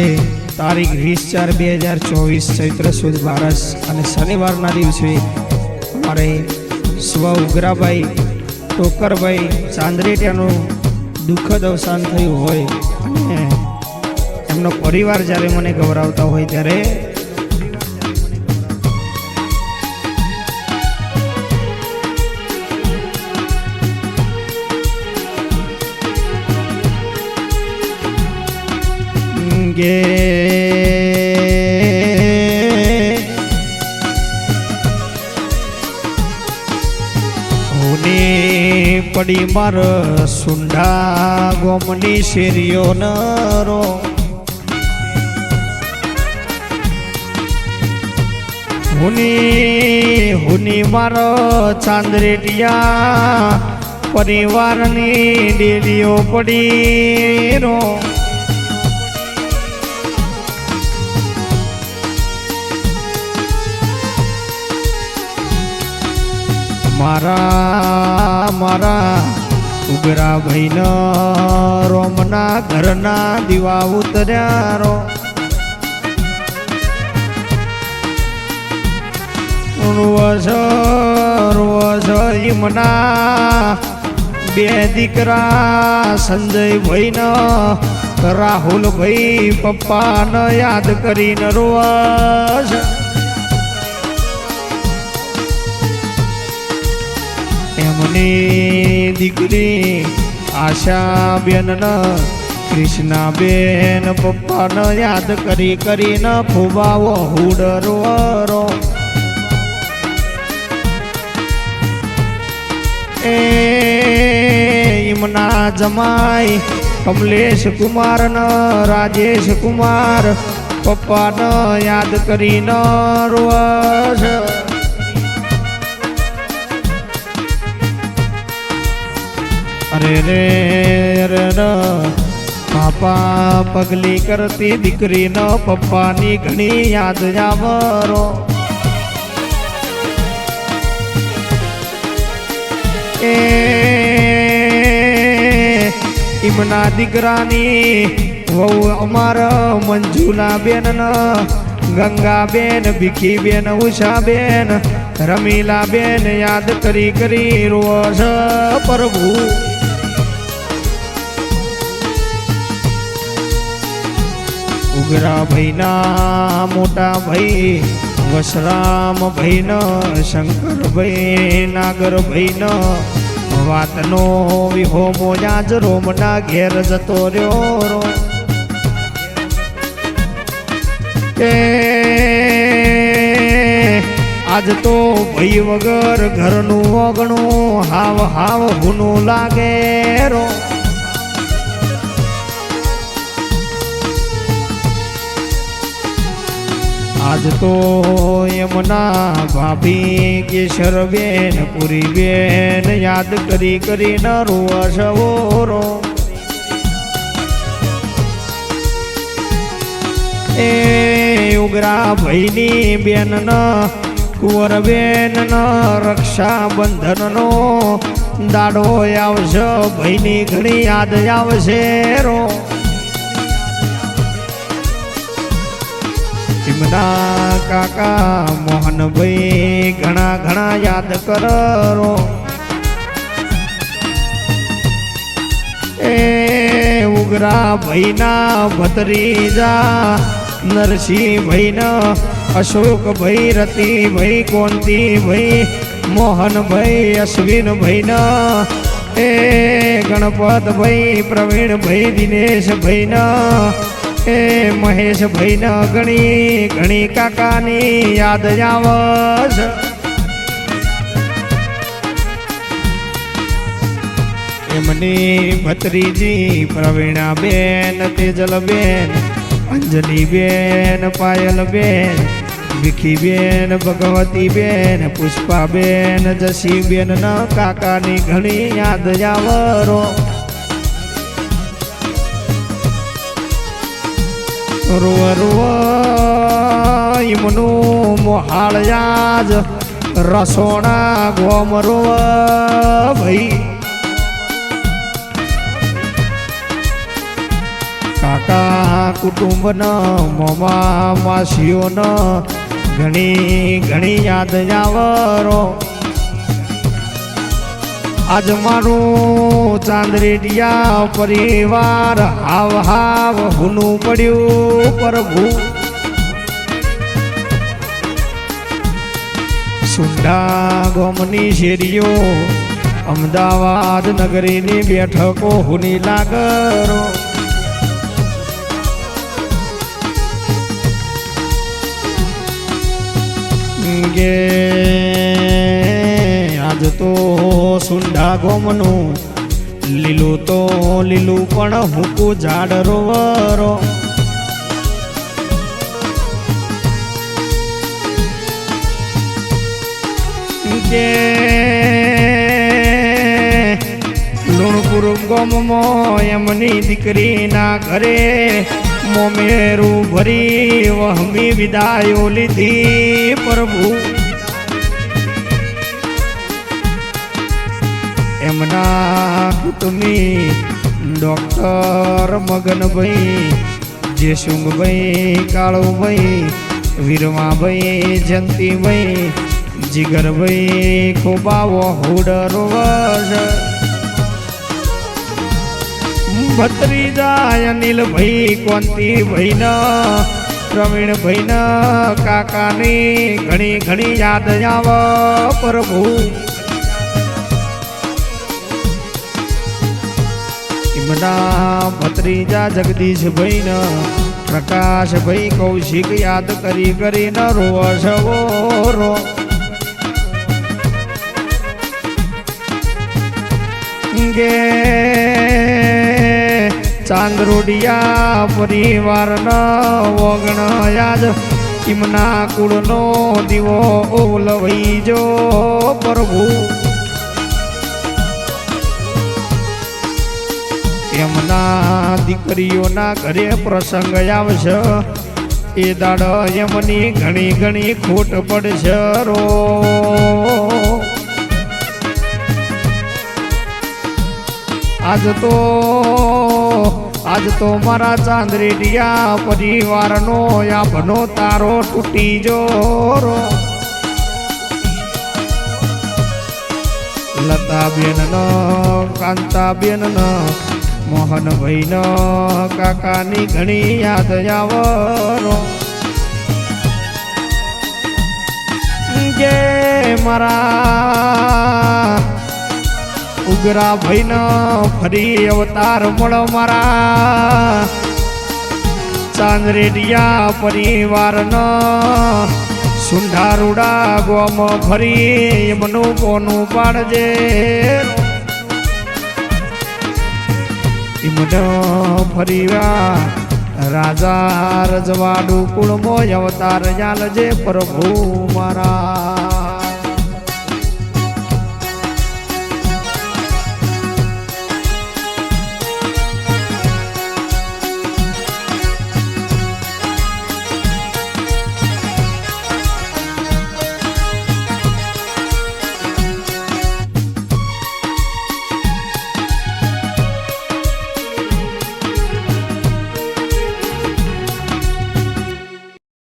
આજે તારીખ વીસ ચાર બે હજાર ચોવીસ ચૈત્ર સુદ બારસ અને શનિવારના દિવસે મારે સ્વ ઉગ્રાભાઈ, ટોકરભાઈ, ચાંદરેટિયાનું દુઃખદ અવસાન થયું હોય અને એમનો પરિવાર જ્યારે મને ગૌરવતા હોય ત્યારે પડી માર સુંડા ગોમની શેરીઓ નરો. હુની હુની માર ચાંદરેટિયા પરિવારની ડેલીઓ પડી રો. મારા મારા ઉગરા ભાઈનો રોમના ઘરના દીવા ઉતર્યા રો. ઉણવસ બે દીકરા સંજય ભાઈનો, રાહુલ ભાઈ પપ્પાને યાદ કરીને રોવસ એમની દીકરી આશા બેન કૃષ્ણા બેન પપ્પાને યાદ કરી કરીને ફુબાવો હુડરો એ ઇમના જમાઈ કમલેશ કુમાર ન રાજેશ કુમાર પપ્પાને યાદ કરીને રોશ રે પાપા પગલી કરતી દીકરીનો પપ્પાની ઘણી યાદ આવરો એ ઇમના દીકરાની વહુ અમારા મંજુલા બેન ગંગા બેન, ભીખી બેન, ઉષા બેન, રમીલા બેન યાદ કરી કરી રોષ પ્રભુ ઉગરા ભાઈના મોટા ભાઈ વસરામ ભાઈનો શંકર ભાઈ નાગર ભાઈનો વાતનો વિહો મોજા જ રોમના ઘેર જતો રહ્યો કે આજ તો ભાઈ વગર ઘરનું ઓગણું હાવ હાવ હુનું લાગે રો આજ તો એમના ભાભી કેશર બેન પુરી બેન યાદ કરી કરી ન રોરો એ ઉગરા ભાઈની બેન ન કુંવર બેન ન રક્ષાબંધન નો દાડો આવશે ભાઈની ઘણી યાદ આવશે રો. ચીમના કાકા, મોહનભાઈ, ઘણા ઘણા યાદ કરો એ ઉગરા ભાઈના ભત્રીજા નરસિંહ ભાઈના અશોકભાઈ મોહન કોંતીભાઈ અશ્વિન અશ્વિનભાઈના, એ ગણપતભાઈ દિનેશ દિનેશભાઈના એ મહેશભાઈના ઘણી ઘણી કાકાની યાદ આવસ એમની ભત્રીજી પ્રવીણાબેન, તેજલબેન, અંજલિબેન, પાયલબેન, વિખીબેન, ભગવતીબેન, પુષ્પાબેન જસીબેન ન કાકાની ઘણી યાદ આવરો રૂવ રૂવ ઈમનું મોહાળયા જ રસોણા ગોમ રૂવ ભાઈ કાકા કુટુંબના મોમા માસીઓના ઘણી ઘણી યાદ આવરો આજ મારું ચાંદરેડિયા પરિવાર હાવ હાવ હુનું પડ્યું પ્રભુ. સુંડા ગોમની શેરીઓ, અમદાવાદ નગરીની બેઠકો હુની લાગરો. ગે આજ તો સુંડા ગોમનું. લીલું તો લીલું પણ હુકું ઝાડ રોવરો. કે લુણપુર મો એમની દીકરીના ઘરે મોમેરું ભરી વહમી વિદાયો લીધી પ્રભુ. એમના કુટુંબી ડોક્ટર મગનભાઈ, જેસુંગભાઈ, કાળુભાઈ, વીરમાભાઈ, જયંતિભાઈ, જીગરભાઈ, ખોબાવો, હુડરો ભત્રીજા અનિલભાઈ કોંતીભાઈ ન પ્રવીણભાઈ ન કાકાની ઘણી ઘણી યાદ આવ પ્રભુ. એમના ભત્રીજા જગદીશભાઈ ન પ્રકાશભાઈ કૌશિક યાદ કરી કરીને રોવશવો, રો. ગે ચાંદરોડિયા પરિવારનો વગણ યાદ ઇમના કુળનો દીવો ઓલવઈ જો પ્રભુ. એમના દીકરીઓના ઘરે પ્રસંગ આવશે. એ દાડ એમની ઘણી ઘણી ખોટ પડશે રો. આજ તો આજ તો મારા ચાંદરેડિયા પરિવારનો યાભનો તારો તૂટી જોરો. લતાબેન ન કાંતાબેન ન મોહનભાઈ ન કાકાની ઘણી યાદ આવરો જે મારા ઉગરા ભાઈનો ફરી અવતાર મળો મારા. ચાંદરેડિયા પરિવારનો સુંઢારુડા ગોમ ફરી એમનું કોનું પાડજે એમનો ફરીવા રાજા રજવાડું કુળમો અવતાર જાલજે પ્રભુ મારા.